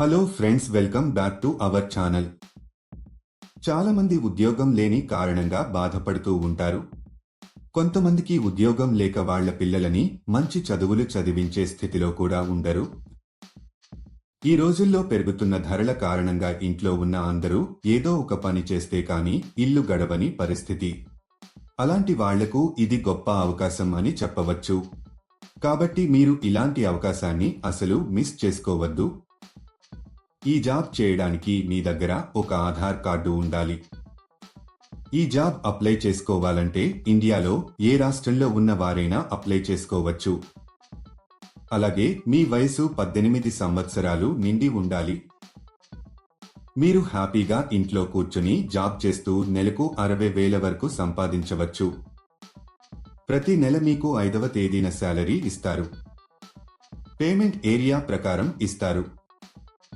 Hello friends welcome back to our channel చాలా మంది ఉద్యోగం లేని కారణంగా బాధపడుతూ ఉంటారు. కొంతమందికి ఉద్యోగం లేక వాళ్ళ పిల్లలని మంచి చదువులు చదివించే స్థితిలో కూడా ఉండరు. ఈ రోజుల్లో పెరుగుతున్న ధరల కారణంగా ఇంట్లో ఉన్న అందరూ ఏదో ఒక పని చేస్తే కానీ ఇల్లు గడవని పరిస్థితి. అలాంటి వాళ్ళకు ఇది గొప్ప అవకాశం అని చెప్పవచ్చు. కాబట్టి మీరు ఇలాంటి అవకాశాన్ని అసలు మిస్ చేసుకోవద్దు. ఈ జాబ్ చేయడానికి మీ దగ్గర ఒక ఆధార్ కార్డు ఉండాలి. ఈ జాబ్ అప్లై చేసుకోవాలంటే ఇండియాలో ఏ రాష్ట్రంలో ఉన్న వారైనా అప్లై చేసుకోవచ్చు. అలాగే మీ వయసు పద్దెనిమిది సంవత్సరాలు నిండి ఉండాలి. మీరు హ్యాపీగా ఇంట్లో కూర్చుని జాబ్ చేస్తూ నెలకు అరవై వేల వరకు సంపాదించవచ్చు. ప్రతి నెల మీకు ఐదవ తేదీన శాలరీ ఇస్తారు. పేమెంట్ ఏరియా ప్రకారం ఇస్తారు.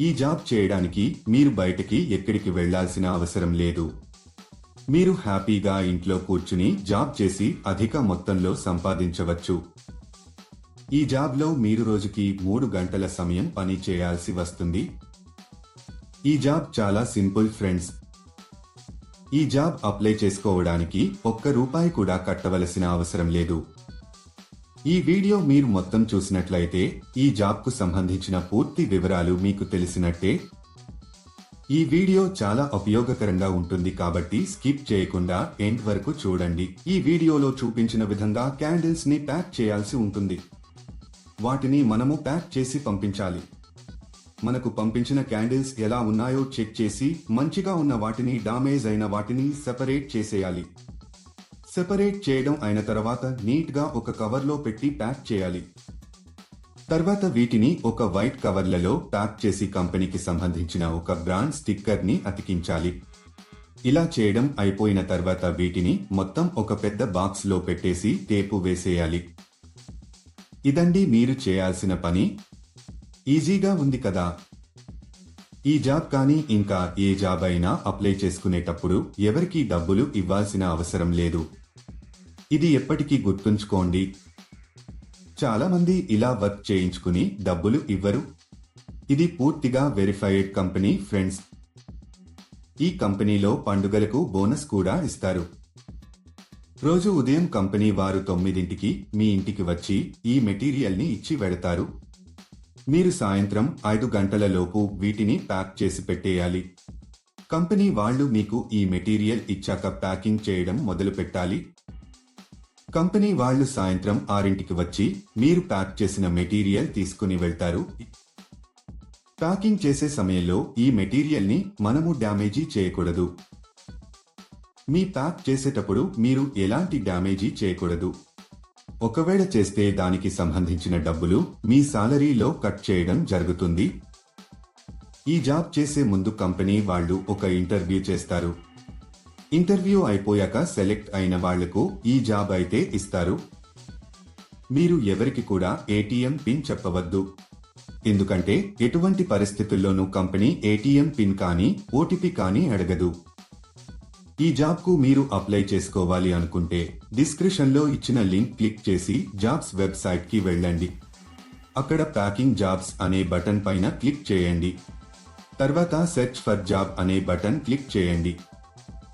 ఈ జాబ్ చేయడానికి మీరు బయటకి ఎక్కడికి వెళ్ళాల్సిన అవసరం లేదు. మీరు హ్యాపీగా ఇంట్లో కూర్చుని జాబ్ చేసి అధిక మొత్తంలో సంపాదించవచ్చు. ఈ జాబ్లో మీరు రోజుకి మూడు గంటల సమయం పని చేయాల్సి వస్తుంది. ఈ జాబ్ చాలా సింపుల్ ఫ్రెండ్స్. ఈ జాబ్ అప్లై చేసుకోవడానికి ఒక్క రూపాయి కూడా కట్టవలసిన అవసరం లేదు. ఈ వీడియో మీరు మొత్తం చూసినట్లయితే ఈ జాబ్కు సంబంధించిన పూర్తి వివరాలు మీకు తెలిసినట్టే. ఈ వీడియో చాలా ఉపయోగకరంగా ఉంటుంది కాబట్టి స్కిప్ చేయకుండా ఎండ్ వరకు చూడండి. ఈ వీడియోలో చూపించిన విధంగా క్యాండిల్స్ని ప్యాక్ చేయాల్సి ఉంటుంది. వాటిని మనము ప్యాక్ చేసి పంపించాలి. మనకు పంపించిన క్యాండిల్స్ ఎలా ఉన్నాయో చెక్ చేసి మంచిగా ఉన్న వాటిని డామేజ్ అయిన వాటిని సెపరేట్ చేసేయాలి. సెపరేట్ చేయడం అయిన తర్వాత నీట్గా ఒక కవర్లో పెట్టి ప్యాక్ చేయాలి. తర్వాత వీటిని ఒక వైట్ కవర్లలో ప్యాక్ చేసి కంపెనీకి సంబంధించిన ఒక బ్రాండ్ స్టిక్కర్ని అతికించాలి. ఇలా చేయడం అయిపోయిన తర్వాత వీటిని మొత్తం ఒక పెద్ద బాక్స్లో పెట్టేసి టేపు వేసేయాలి. ఇదండి మీరు చేయాల్సిన పని. ఈజీగా ఉంది కదా. ఈ జాబ్ కానీ ఇంకా ఏ జాబ్ అయినా అప్లై చేసుకునేటప్పుడు ఎవరికీ డబ్బులు ఇవ్వాల్సిన అవసరం లేదు. ఇది ఎప్పటికీ గుర్తుంచుకోండి. చాలామంది ఇలా వర్క్ చేయించుకుని డబ్బులు ఇవ్వరు. ఇది పూర్తిగా వెరిఫైడ్ కంపెనీ ఫ్రెండ్స్. ఈ కంపెనీలో పండుగలకు బోనస్ కూడా ఇస్తారు. రోజు ఉదయం కంపెనీ వారు తొమ్మిదింటికి మీ ఇంటికి వచ్చి ఈ మెటీరియల్ని ఇచ్చి వెడతారు మీరు సాయంత్రం ఐదు గంటల లోపు వీటిని ప్యాక్ చేసి పెట్టేయాలి. కంపెనీ వాళ్ళు మీకు ఈ మెటీరియల్ ఇచ్చాక ప్యాకింగ్ చేయడం మొదలు పెట్టాలి కంపెనీ వాళ్ళు సాయంత్రం ఆరింటికి వచ్చి మీరు ప్యాక్ చేసిన మెటీరియల్ తీసుకుని వెళ్తారు. ప్యాకింగ్ చేసే సమయంలో ఈ మెటీరియల్ని మనము డ్యామేజీ చేయకూడదు. మీ ప్యాక్ చేసేటప్పుడు మీరు ఎలాంటి డ్యామేజీ చేయకూడదు. ఒకవేళ చేస్తే దానికి సంబంధించిన డబ్బులు మీ సాలరీలో కట్ చేయడం జరుగుతుంది. ఈ జాబ్ చేసే ముందు కంపెనీ వాళ్ళు ఒక ఇంటర్వ్యూ చేస్తారు. ఇంటర్వ్యూ అయిపోయాక సెలెక్ట్ అయిన వాళ్ళకు ఈ జాబ్ అయితే ఇస్తారు. మీరు ఎవరికి కూడా ఏటీఎం పిన్ చెప్పవద్దు. ఎందుకంటే ఎటువంటి పరిస్థితుల్లోనూ కంపెనీ ఏటీఎం పిన్ కానీ ఓటీపీ కానీ అడగదు. ఈ జాబ్కు మీరు అప్లై చేసుకోవాలి అనుకుంటే డిస్క్రిప్షన్లో ఇచ్చిన లింక్ క్లిక్ చేసి జాబ్స్ వెబ్సైట్కి వెళ్ళండి. అక్కడ ప్యాకింగ్ జాబ్స్ అనే బటన్ పైన క్లిక్ చేయండి. తర్వాత సెర్చ్ ఫర్ జాబ్ అనే బటన్ క్లిక్ చేయండి.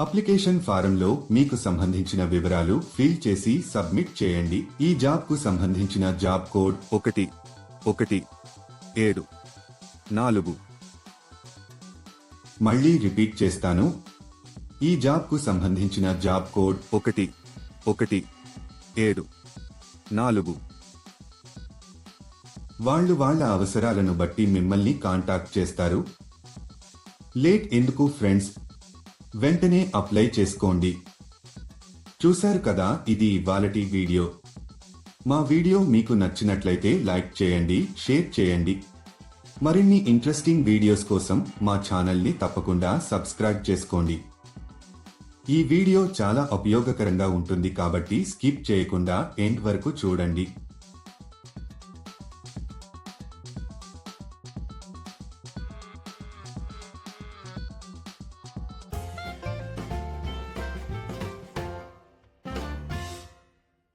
అప్లికేషన్ ఫారంలో మీకు సంబంధించిన వివరాలు ఫిల్ చేసి సబ్మిట్ చేయండి. ఈ జాబ్కు సంబంధించిన జాబ్ కోడ్ ఒకటి ఒకటి ఏడు నాలుగు. మళ్ళీ రిపీట్ చేస్తాను. ఈ జాబ్కు సంబంధించిన జాబ్ కోడ్ ఒకటి ఒకటి ఏడు నాలుగు. వాళ్ళు వాళ్ళ అవసరాలను బట్టి మిమ్మల్ని కాంటాక్ట్ చేస్తారు. లేట్ ఎందుకు ఫ్రెండ్స్? వెంటనే అప్లై చేసుకోండి. చూశారు కదా ఇది ఇవాళటి వీడియో. మా వీడియో మీకు నచ్చినట్లయితే లైక్ చేయండి షేర్ చేయండి. మరిన్ని ఇంట్రెస్టింగ్ వీడియోస్ కోసం మా ఛానల్ని తప్పకుండా సబ్స్క్రైబ్ చేసుకోండి. ఈ వీడియో చాలా ఉపయోగకరంగా ఉంటుంది కాబట్టి స్కిప్ చేయకుండా ఎండ్ వరకు చూడండి.